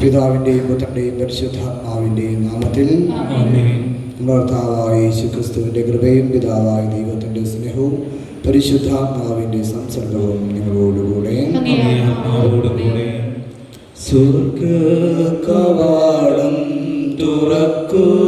പിതാവിന്റെയും പുത്രന്റെയും പരിശുദ്ധാത്മാവിന്റെയും നാമത്തിൽ ഭർത്താവായ യേശു ക്രിസ്തുവിന്റെ കൃപയും പിതാവായ ദൈവത്തിന്റെ സ്നേഹവും പരിശുദ്ധാത്മാവിന്റെ സംസർഗവും നിങ്ങളോടുകൂടെ. സ്വർഗ കവാടം തുറക്കൂ.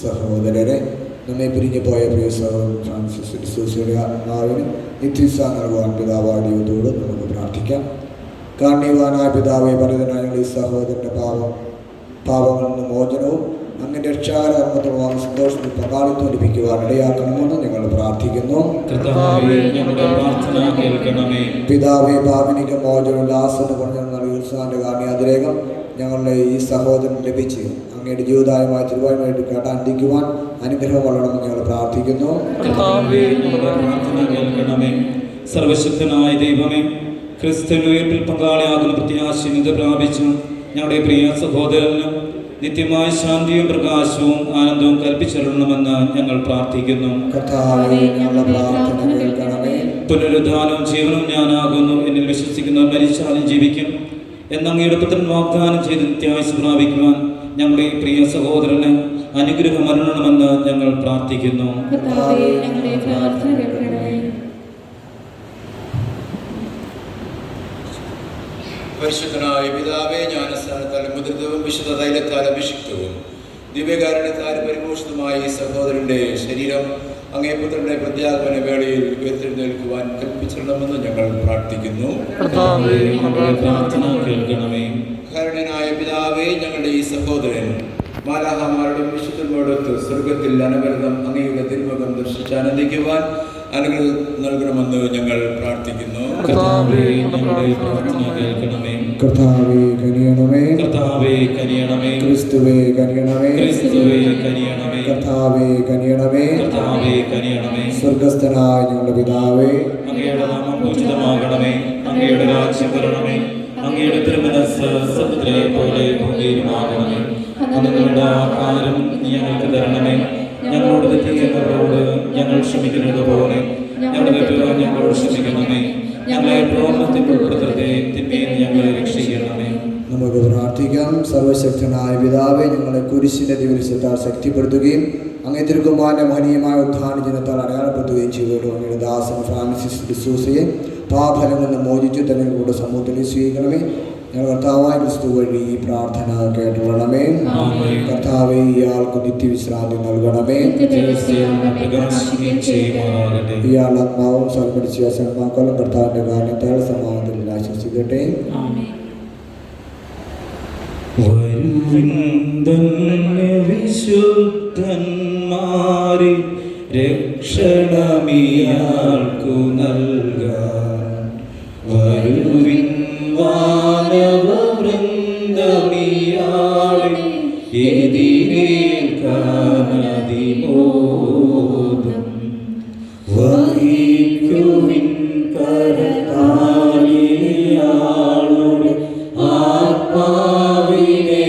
സഹോദരരെ നമ്മെ പിരിഞ്ഞു പോയ പ്രിയ സഹോദരൻ ഫ്രാൻസിസ് ഡിസോസിയുടെ ആത്മാവിനും നിത്യസ നൽകുവാൻ പിതാവാടിയതോടും നമുക്ക് പ്രാർത്ഥിക്കാം. കാരണീവാനായ പിതാവെ പറയുന്നതിനായി ഈ സഹോദരന്റെ പാപം പാപങ്ങളിൽ നിന്ന് മോചനവും അങ്ങനെ രക്ഷാകരമത്തോളം സന്തോഷത്തിൽ പങ്കാളിത്തം ലഭിക്കുവാൻ ഇടയാക്കണമെന്ന് ഞങ്ങൾ പ്രാർത്ഥിക്കുന്നു. പിതാവെ ഭാവനിക മോചനം ഉല്ലാസന പറഞ്ഞ നൽകിയ കാരണയാതിരേകം ഞങ്ങളുടെ ഈ സഹോദരൻ ലഭിച്ച് അങ്ങയുടെ ജീവിതമായ തിരുവായ്മയായിട്ട് കേട്ടാണ്ടിരിക്കുവാൻ അനുഗ്രഹം വളരണമെന്ന് ഞങ്ങൾ പ്രാർത്ഥിക്കുന്നു. സർവശക്തനായ ദൈവമേ ക്രിസ്തുയർപ്പിൽ പങ്കാളിയാകുന്ന പ്രത്യാശീനത പ്രാപിച്ചു ഞങ്ങളുടെ പ്രിയ സഹോദരന് നിത്യമായ ശാന്തിയും പ്രകാശവും ആനന്ദവും കൽപ്പിച്ചിടണമെന്ന് ഞങ്ങൾ പ്രാർത്ഥിക്കുന്നു. കർത്താവെ ഞങ്ങളുടെ പ്രാർത്ഥന കേൾക്കണമേ. പുനരുദ്ധാനവും ജീവനും ഞാനാകുന്നു എന്നിൽ വിശ്വസിക്കുന്നവർ മരിച്ചാലും ജീവിക്കും. എന്നങ്ങയുടെ പുത്രൻ വാഗ്ദാനം ചെയ്ത് നിത്യാവശ്യം പ്രാപിക്കുവാൻ ഞങ്ങളുടെ പ്രിയ സഹോദരന് അനുഗ്രഹം അരുളണമെന്ന് ഞങ്ങൾ പ്രാർത്ഥിക്കുന്നു. പരിശുദ്ധനായ പിതാവേ ജ്ഞാനസ്ഥാനത്താലും മുദ്രിതവും വിശുദ്ധ തൈലത്താൽ അഭിഷിക്തവും ദിവ്യകാരണത്താൽ പരിപോഷിതമായ ഈ സഹോദരന്റെ ശരീരം അങ്ങേ പുത്രന്റെ പ്രത്യാഗമന വേളയിൽ ഉയർത്തെഴുന്നേൽക്കുവാൻ കൽപ്പിച്ചിടണമെന്ന് ഞങ്ങൾ പ്രാർത്ഥിക്കുന്നു. കർത്താവേ ഞങ്ങളുടെ പ്രാർത്ഥന കേൾക്കണമേ. കാരണനായ പിതാവേ ഞങ്ങളുടെ ഈ സഹോദരൻ മാലാഹമാരുടെ വിശുദ്ധമോടൊത്ത് സ്വർഗത്തിൽ അനവരതം അങ്ങയുടെ തിരുമുഖം ദർശിച്ച് ആനന്ദിക്കുവാൻ അനുഗ്രഹം നൽകണമെന്ന് ഞങ്ങൾ പ്രാർത്ഥിക്കുന്നു. കർത്താവേ ഞങ്ങളുടെ പ്രാർത്ഥന കേൾക്കണമേ. കർത്താവേ കനിയണമേ. സ്വർഗസ്ഥനായ ഞങ്ങളുടെ പിതാവേ അങ്ങയുടെ നാമം പൂജിതമാകണമേ. അങ്ങയുടെ രാജ്യം വരണമേ. അങ്ങയുടെ തിരുമനസ് സമുദ്രയെ പോലെ ഭൂമിയിലുമാകണമേ അന്നുങ്ങളുടെ ആഹാരം ഞങ്ങൾക്ക് തരണമേ. ഞങ്ങളോട് തെറ്റിക്കുന്നവരോട് ഞങ്ങൾ ക്ഷമിക്കുന്നത് പോലെ. ഞങ്ങളുടെ തെറ്റുകൾ ഞങ്ങളോട് ക്ഷമിക്കണമേ. ഞങ്ങളെ പ്രലോഭനത്തിൽ ഉൾപ്പെടുത്തരുതേ തിന്മയിൽ ഞങ്ങളെ രക്ഷിക്കണമേ. നമുക്ക് പ്രാർത്ഥിക്കാം. സർവശക്തനായ പിതാവെ ഞങ്ങളെ കുരിശിന്റെ ദിവസത്താൽ ശക്തിപ്പെടുത്തുകയും അങ്ങേ തിരുക്കുമാരന്റെ മഹനീയമായ ഉദ്ധാന ജനത്താൽ അടയാളപ്പെടുത്തുകയും ചെയ്തോട് അങ്ങയുടെ ദാസൻ ഫ്രാൻസിസ് ഡിസൂസയെ പാഫലം നിന്ന് മോചിച്ചു തന്നെ കൂടെ സമൂഹത്തിൽ സ്വീകരിക്കണമേ. ഞങ്ങൾ കർത്താവായ ക്രിസ്തു വഴി ഈ പ്രാർത്ഥന കേട്ടുകൊള്ളണമേ. കർത്താവെ ഇയാൾക്ക് നിത്യവിശ്രാന്തി നൽകണമേ. ഇയാൾ ആത്മാവും സൽപ്പടിച്ച സന്മാക്കളും കർത്താവിന്റെ കാരണത്താൽ സമാധാനത്തിൽ ആശ്വസിക്കട്ടെ വരുവിന്ദന്നെ വിശുദ്ധന്മാരി രക്ഷണമിയാൾക്കു നൽകാൻ দিনে